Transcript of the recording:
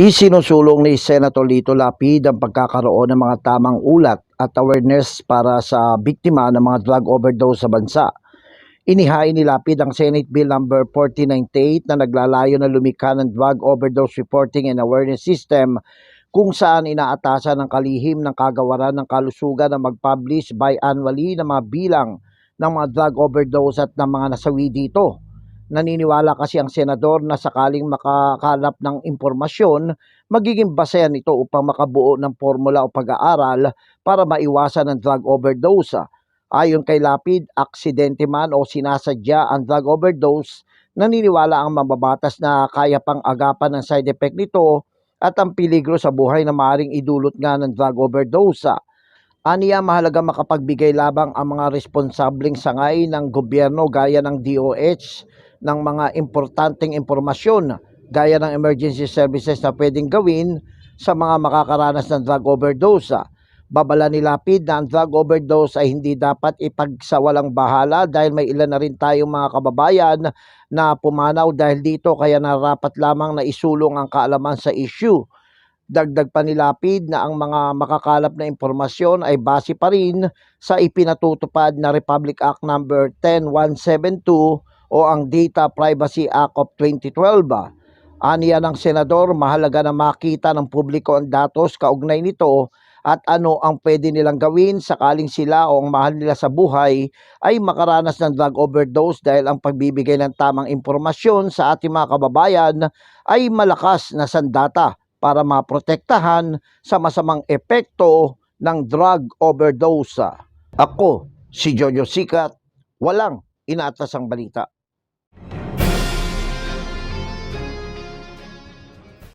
Isinusulong ni Senator Lito Lapid ang pagkakaroon ng mga tamang ulat at awareness para sa biktima ng mga drug overdose sa bansa. Inihain ni Lapid ang Senate Bill No. 4098 na naglalayo na lumikha ng Drug Overdose Reporting and Awareness System kung saan inaatasan ng kalihim ng kagawaran ng kalusugan na mag-publish biannually ng mga bilang ng mga drug overdose at ng mga nasawi dito. Naniniwala kasi ang senador na sakaling makakalap ng impormasyon, magiging basehan ito upang makabuo ng formula o pag-aaral para maiwasan ang drug overdose. Ayon kay Lapid, aksidente man o sinasadya ang drug overdose, naniniwala ang mababatas na kaya pang agapan ng side effect nito at ang peligro sa buhay na maaaring idulot nga ng drug overdose. Aniya mahalaga makapagbigay labang ang mga responsableng sangay ng gobyerno gaya ng DOH ng mga importanteng impormasyon gaya ng emergency services na pwedeng gawin sa mga makakaranas ng drug overdose. Babala ni Lapid na ang drug overdose ay hindi dapat ipagsawalang bahala dahil may ilan na rin tayong mga kababayan na pumanaw dahil dito kaya narapat lamang na isulong ang kaalaman sa issue. Dagdag pa ni Lapid na ang mga makakalap na impormasyon ay base pa rin sa ipinatutupad na Republic Act No. 10172 o ang Data Privacy Act of 2012. Aniya ng senador, mahalaga na makita ng publiko ang datos kaugnay nito at ano ang pwede nilang gawin sakaling sila o ang mahal nila sa buhay ay makaranas ng drug overdose dahil ang pagbibigay ng tamang impormasyon sa ating mga kababayan ay malakas na sandata para maprotektahan sa masamang epekto ng drug overdose. Ako, si Jojo Sikat, walang inaatas ang balita.